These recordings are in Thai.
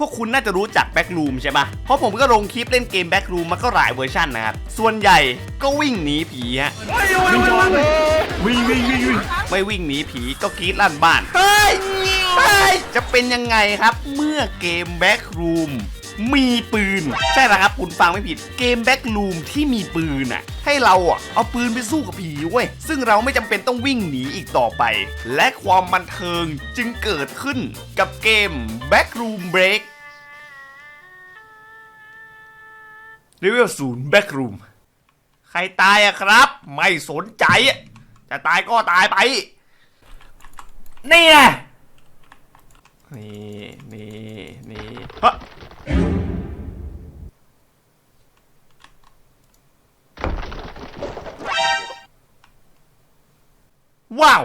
พวกคุณน่าจะรู้จักแบ็กรูมใช่ปะเพราะผมก็ลงคลิปเล่นเกมแบ็กรูมมาก็หลายเวอร์ชันนะครับ ส่วนใหญ่ก็วิ่งหนีผีฮะ วิ่งวิ่งวิ่งวิ่งไม่วิ่งหนีผีก็กรีดลั่นบ้าน เฮ้ยเฮ้ยจะเป็นยังไงครับเมื่อเกมแบ็กรูมมีปืน ใช่แล้วครับคุณฟังไม่ผิดเกมแบ็กรูมที่มีปืนน่ะ ให้เราอะเอาปืนไปสู้กับผีเว้ย ซึ่งเราไม่จำเป็นต้องวิ่งหนีอีกต่อไป และความบันเทิงจึงเกิดขึ้นกับเกม Backroom Break รี วิวศูนย์ Backroom ใครตายอะครับ ไม่สนใจอะจะตายก็ตายไป นี่ไงนี่นี่นี่ฮะว้าว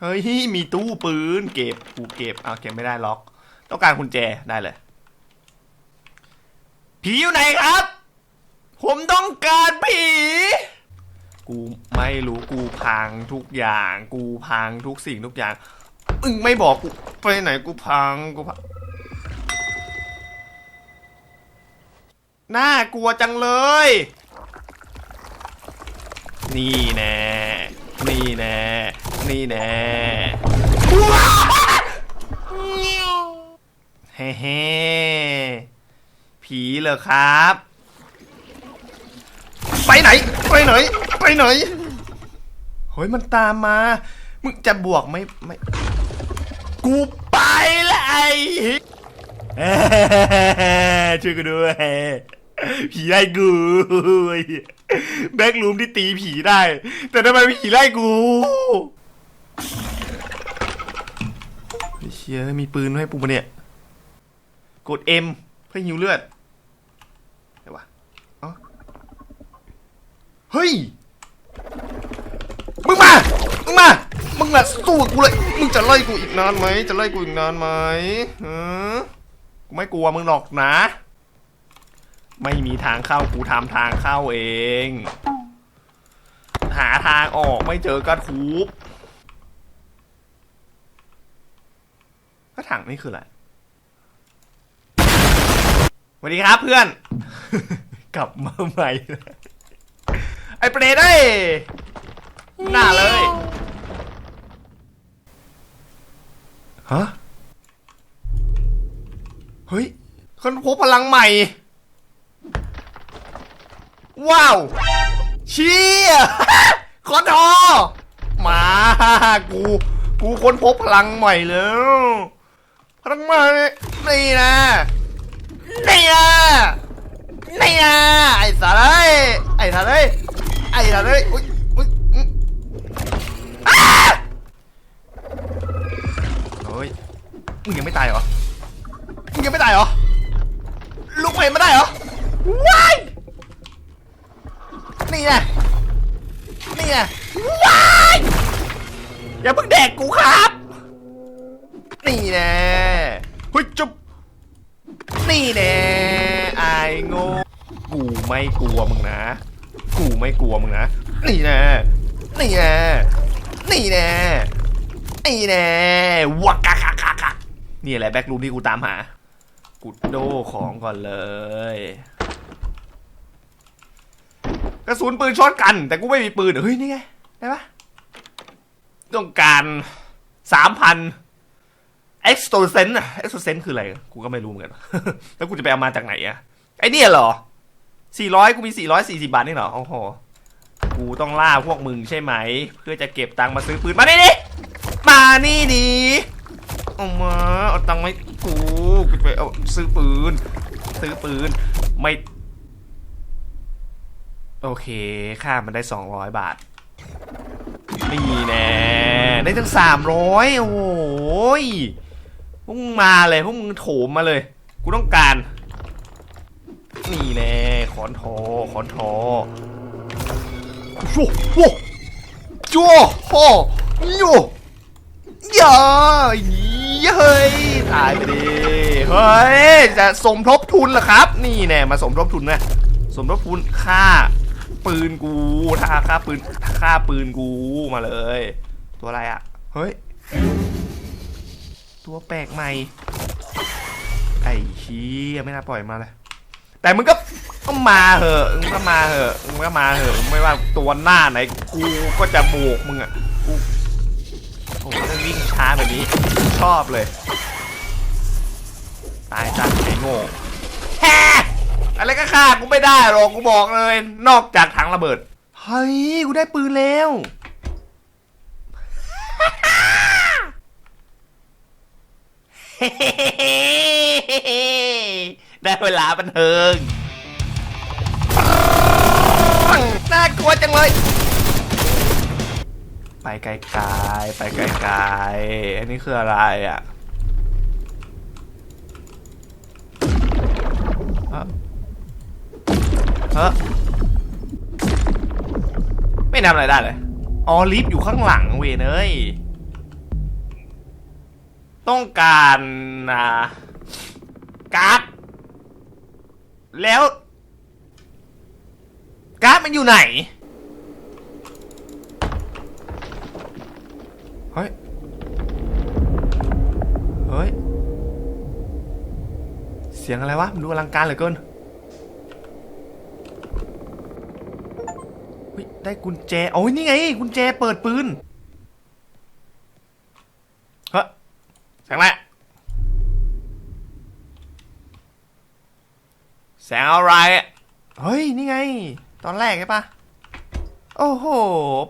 เฮ้ย มีตู้ปืน เก็บกูเก็บเอาเก็บไม่ได้ล็อก ต้องการกุญแจได้เลย ผีอยู่ไหนครับ ผมต้องการผี กูไม่รู้กูพังทุกอย่าง กูพังทุกสิ่งทุกอย่างอึงไม่บอกกูไปไหนกูพังกูพังน่ากลัวจังเลย นี่แน่ นี่แน่ นี่แน่เฮ้เฮ้ผีเหรอครับ ไหนไปไหน ไปไหนเฮ้ยมันตามมา มึงจะบวกไม่ไม่ กูไปแล้วไอ้เฮ้ช่วยกูด้วยผีไล่กูแบ็กลูมที่ตีผีได้ แต่ทำไมผีไล่กูเชี่ยมีปืนให้ปูมาเนี่ย กด M เพื่อหิวเลือดเดี๋ยววะเอ้า เฮ้ย มึงมา มึงมา มึงมาสู้กับกูเลย มึงจะไล่กูอีกนานไหม จะไล่กูอีกนานไหมฮะกูไม่กลัวมึงหรอกนะ ไม่มีทางเข้ากูทำทางเข้าเอง หาทางออกไม่เจอกระทุบก็ถังนี่คืออะไรสวัสดีครับเพื่อน กลับมาใหม่ ไอ้เปรตเอ้ยหน้าเลย ฮะ เฮ้ยคนพบพลังใหม่ ว้าว เชี่ย คอนทอมา กู กูค้นพบพลังใหม่แล้ว พลังใหม่ นี่นะ นี่นะ นี่นะ ไอ้สารเอ้ยไอ้สารเอ้ยไอ้ สารเอ้ยอุ้ยอุ้ยอื้ออ้าเฮ้ยมึงยังไม่ตายเหรอมึงยังไม่ตายเหรอลุกไปไม่ได้เหรอว้ายนี่ไงนี่ไงว้ายอย่าเพิ่งแดกกูครับ นี่แน่เฮ้ยจุ๊บนี่แน่ไอ้โง่กูไม่กลัวมึงนะกู ไม่กลัวมึงนะ นี่แน่นี่แน่นี่แน่นี่แน่วักกะกะกะกะนี่แหละแบ็กรูมที่กูตามหากุดโดของก่อนเลยกระสุนปืนช็อตกัน แต่กูไม่มีปืนเฮ้ยนี่ไงได้ปะต้องการสามพันเอ็กซ์โตเซนต์เอ็กซ์โตเซนต์คืออะไร กูก็ไม่รู้เหมือนกัน แล้วกูจะไปเอามาจากไหนอะไอเนี่ยเหรอ สี่ร้อยกูมีสี่ร้อยสี่สิบาทนี่เหรอ โอ้โห กูต้องล่าพวกมึงใช่ไหม เพื่อจะเก็บตังค์มาซื้อปืนมานี่ดิมานี่ดิเอามาเอาตังค์มาให้กูกูไปเอาซื้อปืน ซื้อปืน ไม่ โอเค ค่ามันได้200บาท นี่แน่ได้ตั้ง300โอ้โหยพวกมึงมาเลยพวกมึงโถมมาเลย กูต้องการ นี่แน่ขอนทอขอนทอโว้โว้จัวโฮโยย่าเฮ้ยถ่ายไปดิเฮ้ยจะสมทบทุนเหรอครับ นี่แน่มาสมทบทุนนะสมทบทุนค่าปืนกูถ้าค่าปืนค่าปืนกูมาเลย ตัวอะไรอะ่ะเฮ้ย ตัวแปลกใหม่ไอ้เชี้ยังไม่น่าปล่อยมาเลย แต่มึงก็ก็มาเหอะมึงก็มาเหอะมึงก็มาเหอะไม่ว่าตัวหน้าไหนกูก็จะโบกมึงอะกูโอ้โหวิ่งช้าแบบนี้ชอบเลย ตายจ้าไอ้โง่แฮอะไรก็ฆ่ากูไม่ได้หรอกกูบอกเลย นอกจากถังระเบิดเฮ้ยกูได้ปืนแล้ว ได้เวลาบันเทิง น่ากลัวจังเลย ไปไกลๆไปไกลๆอันนี้คืออะไรอะเอ้อเฮ้อไม่ทำอะไรได้เลย อ๋อลิฟต์อยู่ข้างหลังเวยเนยต้องการนะการ์ด แล้ว การ์ดมันอยู่ไหน เฮ้ย เฮ้ย เสียงอะไรวะ มันดูอลังการเหลือเกินได้กุญแจ โอ้ยนี่ไง กุญแจเปิดปืน เฮ้ยแสงอะไรอ แสงอะไรอะเฮ้ย นี่ไง ตอนแรกใช่ปะโอ้โห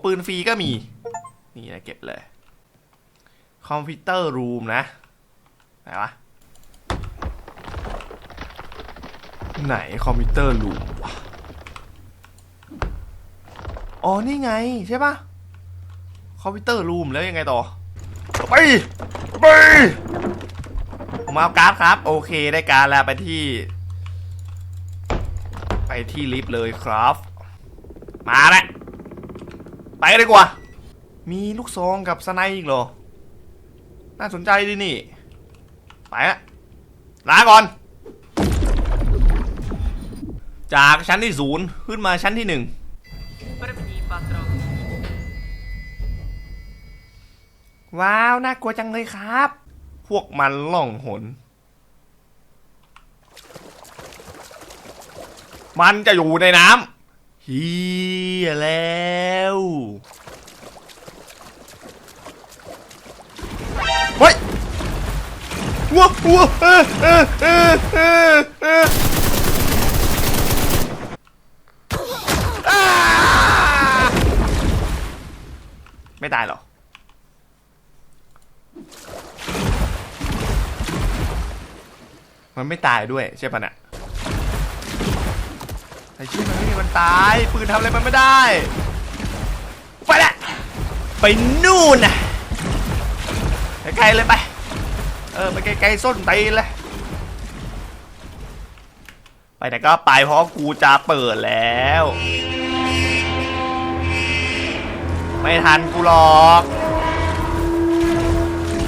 ปืนฟรีก็มี นี่นะเก็บเลย คอมพิวเตอร์รูมนะ ไหนวะ ไหนคอมพิวเตอร์รูมวะอ๋อ นี่ไงใช่ปะคอมพิวเตอร์รูมแล้วยังไงต่อ ไป ไปผมเอาการ์ดครับ โอเคได้การ์ดแล้วไปที่ ไปที่ลิฟต์เลยครับ มาแล้วไปกันดีกว่า มีลูกซองกับสไนด์อีกเหรอ น่าสนใจดินี่ ไปละลาก่อน จากชั้นที่ศูนย์ขึ้นมาชั้นที่หนึ่ง První patro. ว้าว น่ากลัวจังเลยครับ พวกมันล่องหน มันจะอยู่ในน้ำเฮียแล้วเฮ้ยว้าวว้าวเออเออเออเออเอออ้ไม่ตายหรอมันไม่ตายด้วยใช่ปะเนี่ย ไอ้ชื่อมันไม่มีมันตาย ปืนทำอะไรมันไม่ได้ ไปละ ไปนู่นนะไกลๆเลยไป เออ ไปไกลๆส้นตีเลย ไปไหนก็ไปเพราะกูจะเปิดแล้ว ไม่ทันกูหรอก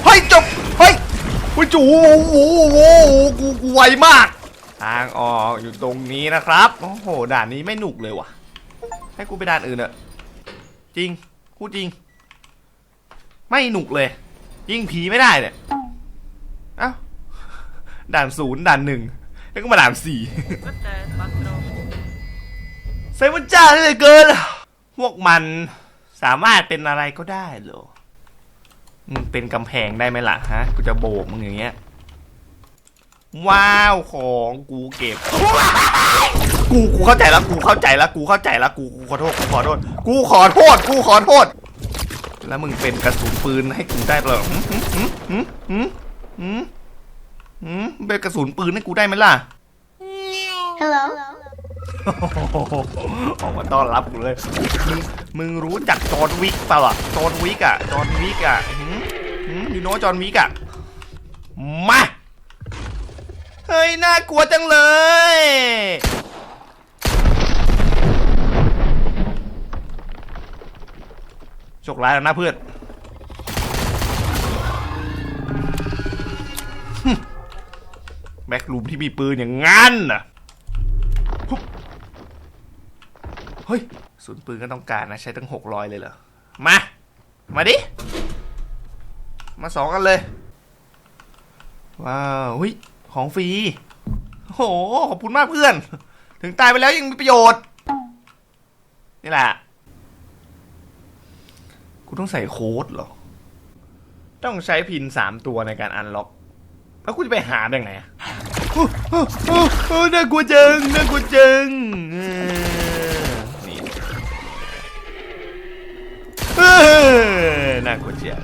เฮ้ยจบ เฮ้ยโอ้ยจูโอ้โหโอ้โหกูกูไวมาก ทางออกอยู่ตรงนี้นะครับ โอ้โห ด่านนี้ไม่หนุกเลยว่ะ ให้กูไปด่านอื่นเถอะจริงพูดจริง ไม่หนุกเลย ยิงผีไม่ได้เนี่ยเอ้าด่านศูนย์ด่านหนึ่งแล้วก็มาด่านสี่ใส่มันจ้าได้เลยเกิน พวกมันสามารถเป็นอะไรก็ได้เหรอมึงเป็นกำแพงได้ไหมล่ะฮะ กูจะโบกมึงอย่างเงี้ย ว้าวของกูเก็บ กูกูเข้าใจแล้วกูเข้าใจแล้วกูเข้าใจแล้วกูกูขอโทษกูขอโทษกูขอโทษกูขอโทษ แล้วมึงเป็นกระสุนปืนให้กูได้เหรอหืมหืมหืมหืมหืมหืมเป็นกระสุนปืนให้กูได้ไหมล่ะ Hello. ออกมาต้อนรับกูเลย มึงมึงรู้จักจอห์นวิกเปล่าอะจอห์นวิกอะจอห์นวิกอะหืมหืมยูโนจอห์นวิกอะมา เฮ้ย น่ากลัวจังเลย โชคร้ายแล้วนะเพื่อนแบ็กลูมที่มีปืนอย่างงั้นน่ะเฮ้ยศูนย์ปืนก็ต้องการนะ ใช้ตั้งหกร้อยเลยเหรอ มา มาดิ มาสองกันเลย ว้าวเฮ้ย ของฟรีโหขอบคุณมากเพื่อน ถึงตายไปแล้วยังมีประโยชน์ นี่แหละ กูต้องใส่โค้ดเหรอ ต้องใช้พินสามตัวในการอันล็อก แล้วกูจะไปหาได้ไงอะโอ้โอ้โอ้โอ้น่ากลัวจังน่ากลัวจังนี่น่ากลัวจัง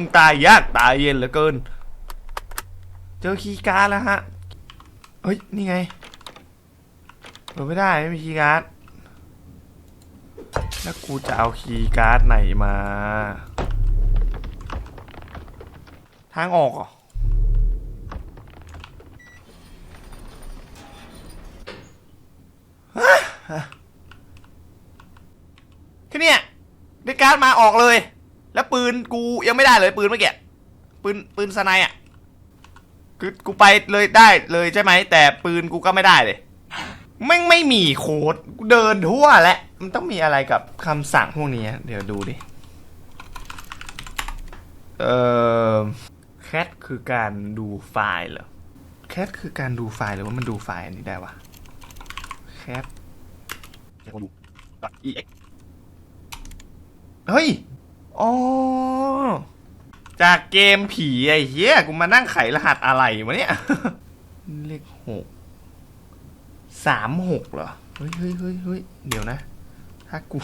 มึงตายยากตายเย็นเหลือเกิน เจอคีย์การ์ดแล้วฮะ เฮ้ย นี่ไง เปิดไม่ได้ไม่มีคีย์การ์ด แล้วกูจะเอาคีย์การ์ดไหนมา ทางออกอฮะฮะแค่นี้ได้การ์ดมาออกเลย แล้วปืนกูยังไม่ได้เลยปืนเมื่อกี้ปืนปืนสไนด์อะคือกูไปเลยได้เลยใช่ไหมแต่ปืนกูก็ไม่ได้เลยแม่งไม่มีโค้ดกูเดินทั่วแหละมันต้องมีอะไรกับคำสั่งพวกนี้เดี๋ยวดูดิเอ่อแคทคือการดูไฟล์เหรอแคทคือการดูไฟล์หรือว่ามันดูไฟล์อันนี้ได้วะแคทเดี๋ยวผมดูตัด ex เฮ้ย อ๋อ จากเกมผีไอ้เหี้ยกูมานั่งไขรหัสอะไรวะเนี่ย เลขหกสามหกเหรอ เฮ้ยเฮ้ยเฮ้ยเฮ้ยเดี๋ยวนะ ถ้ากู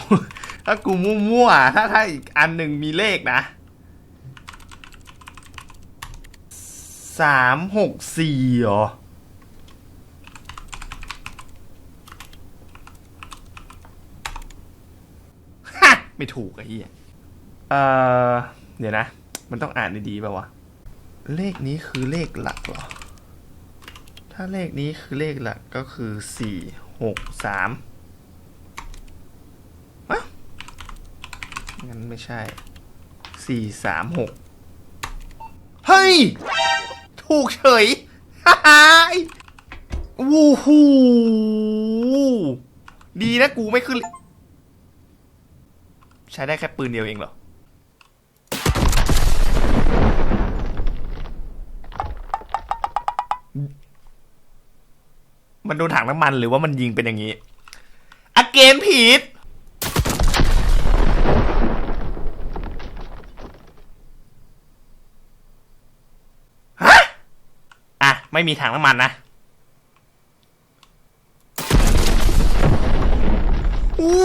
ถ้ากูมั่วๆถ้าถ้าอีกอันหนึ่งมีเลขนะสามหกสี่เหรอฮะไม่ถูกไอ้เหี้ย เอ่อเดี๋ยวนะ มันต้องอ่านดีๆป่าวะ เลขนี้คือเลขหลักเหรอ ถ้าเลขนี้คือเลขหลักก็คือสี่หกสามอะงั้นไม่ใช่สี่สามหกเฮ้ย ถูกเฉยฮ่าฮ่าวู้ฮูดีนะกูไม่ขึ้น ใช้ได้แค่ปืนเดียวเองเหรอ มันโดนถังน้ำมันหรือว่ามันยิงเป็นอย่างนี้อเกนผิดฮะอะ ไม่มีถังน้ำมันนะ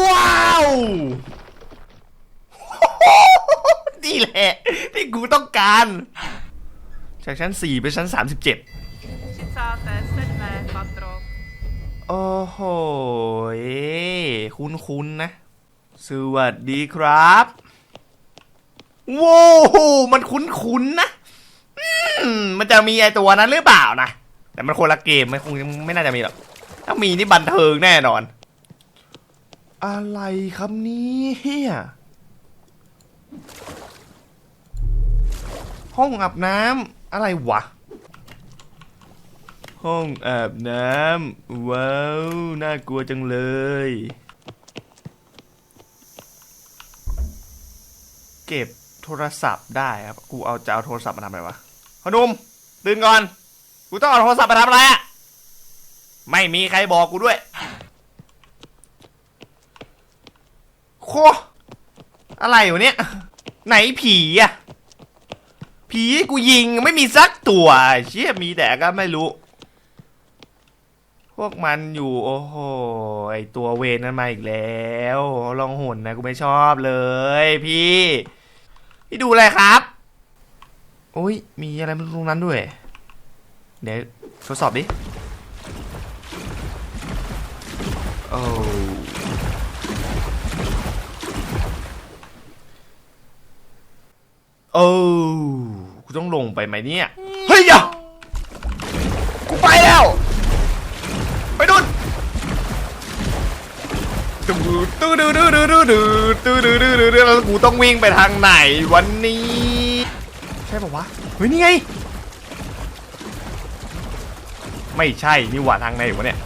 ว้าวนี่แหละ ที่กูต้องการ จากชั้น 4 ไปชั้น 37 โอ้โหคุ้นๆนะ สวัสดีครับว้าวมันคุ้นๆนะมมันจะมีไอตัวนั้นหรือเปล่านะ แต่มันคนละเกมไม่คงไม่น่าจะมีหรอก ถ้ามีนี่บันเทิงแน่นอน อะไรครับนี่ยห้องอาบน้ำอะไรวะ ห้องอาบน้ำว้าว น่ากลัวจังเลย เก็บโทรศัพท์ได้ครับ กูเอาจะเอาโทรศัพท์มาทำอะไรวะพนุ่มตื่นก่อน กูต้องเอาโทรศัพท์มาทำอะไรอะไม่มีใครบอกกูด้วย โค อะไรวะเนี่ย ไหนผีอะผีกูยิงไม่มีสักตัว เชี่ยมีแต่ก็ไม่รู้ พวกมันอยู่โอ้โหไอตัวเวนนั้นมาอีกแล้วลองหุ่นนะกูไม่ชอบเลย พี่ พี่ดูอะไรครับโอ้ยมีอะไรตรงนั้นด้วย เดี๋ยวทดสอบดิโอ้โอ้กูต้องลงไปไหมเนี่ย เฮ้ยอย่า ตูตูดูดูดูดูดูตูดูดูดูดูแล้วกูต้องวิ่งไปทางไหนวันนี้ ใช่ปะวะเฮ้ยนี่ไง ไม่ใช่นี่หว่าทางไหนวะเนี่ย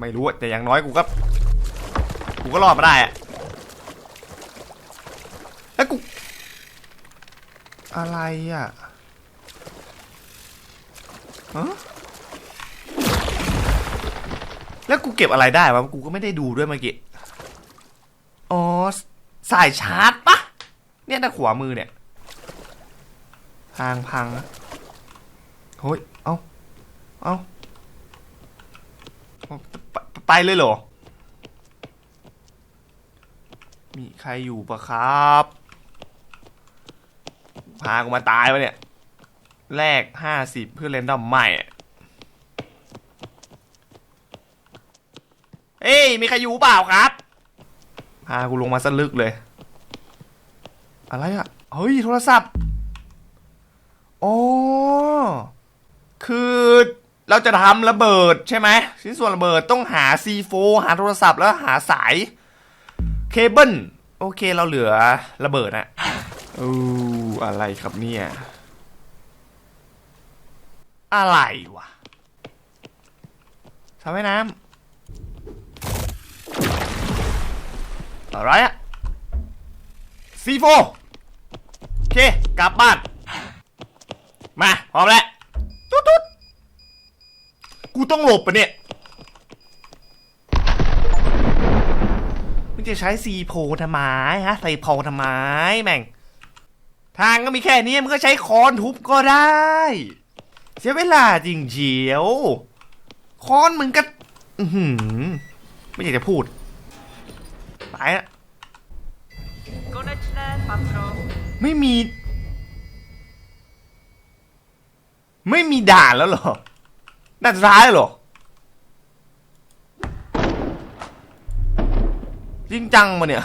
ไม่รู้แต่อย่างน้อยกูก็ กูก็รอดมาได้อะแล้วกู อะไรอะฮะ แล้วกูเก็บอะไรได้วะกูก็ไม่ได้ดูด้วยเมื่อกี้ อ๋อ สายชาร์จปะเนี่ยด้านขวามือเนี่ยทางพังนะเฮ้ย เอาเอาไปไปเลยเหรอ มีใครอยู่ปะครับ พากูมาตายวะเนี่ยแลกห้าสิบเพื่อเรนดอมใหม่อะเอ้ย มีใครอยู่เปล่าครับพากูลงมาสลึกเลย อะไรอะเฮ้ยโทรศัพท์อ๋อคือเราจะทำระเบิดใช่ไหมชิ้นส่วนระเบิดต้องหา C4 หาโทรศัพท์แล้วหาสายเคเบิลโอเคเราเหลือระเบิดอะอู้อะไรครับเนี่ย อะไรวะทำให้น้ำ อะไรอะซีโฟโอเค กลับบ้าน มา พร้อมแล้ว ตุ๊ดตุ๊ดกูต้องหลบปะเนี่ยมึงจะใช้ซีโพทำไมฮะใส่โพทำไมแม่ง ทางก็มีแค่นี้มึงก็ใช้ค้อนทุบก็ได้ เสียเวลาจริงเจียวค้อนมึงก็อือหือไม่อยากจะพูด ไปละ Konečné patro. ไม่มี ไม่มีด่านแล้วเหรอด่านสุดท้ายเหรอ จริงจังมาเนี่ย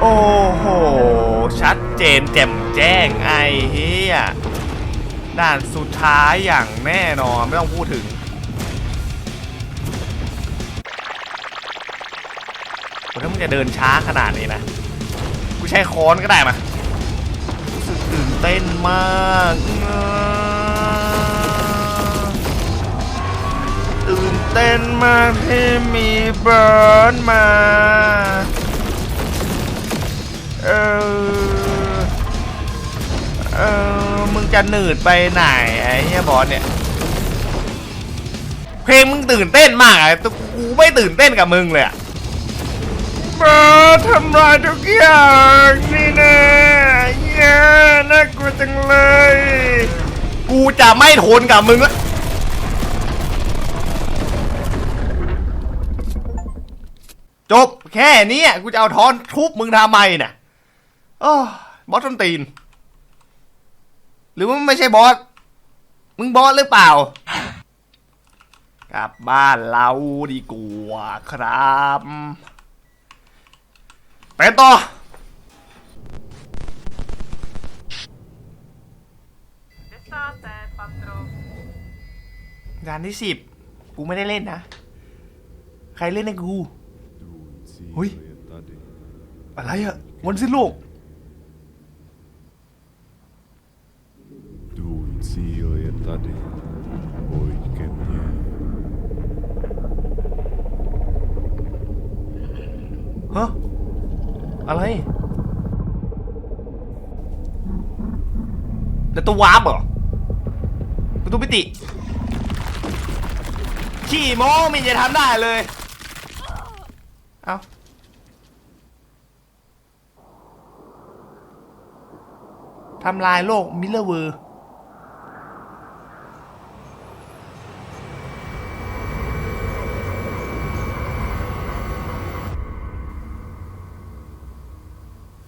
โอ้โห ชัดเจนแจ่มแจ้งไอ้เฮีย ด่านสุดท้ายอย่างแน่นอนไม่ต้องพูดถึง ถ้ามึงจะเดินช้าขนาดนี้นะ กูใช้ค้อนก็ได้มารู้สึกตื่นเต้นมากตื่นเต้นมากที่มีเบิร์นมา เออ เออ มึงจะหนืดไปไหนไอ้เฮียบอสเนี่ย เพลงมึงตื่นเต้นมากอะแต่กูไม่ตื่นเต้นกับมึงเลยอะมาทำลายทุกอย่างนี่แน่แย่น่ากลัวจังเลย กูจะไม่ทนกับมึงละจบแค่นี้อะกูจะเอาทอนทุบมึงทำไมน่ะอ้อบอสต้นตีน หรือว่ามันไม่ใช่บอส มึงบอสหรือเปล่า กลับบ้านเราดีกว่าครับ ไปต่อ Desáté patro. งานที่สิบกูไม่ได้เล่นนะ ใครเล่นในกู Ui. Ui. อะไรอะวันสิ้นโลก cíl je tady. Pojď ke mně. ฮะอะไรแล้วตัววาร์ปเหรอ ประตูปิติ ขี่โมไมีจะทำได้เลย เอาทำลายโลกมิลเลอร์เวอร์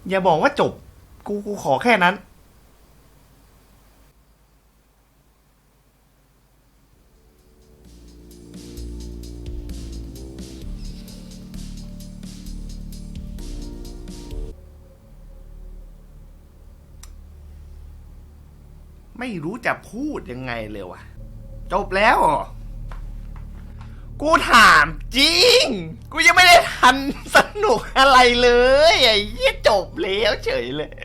อย่าบอกว่าจบ กูกูขอแค่นั้น ไม่รู้จะพูดยังไงเลยวะจบแล้ว กูถามจริง กูยังไม่ได้ทันสนุกอะไรเลยไอ้เหี้ยจบแล้วเฉยเลย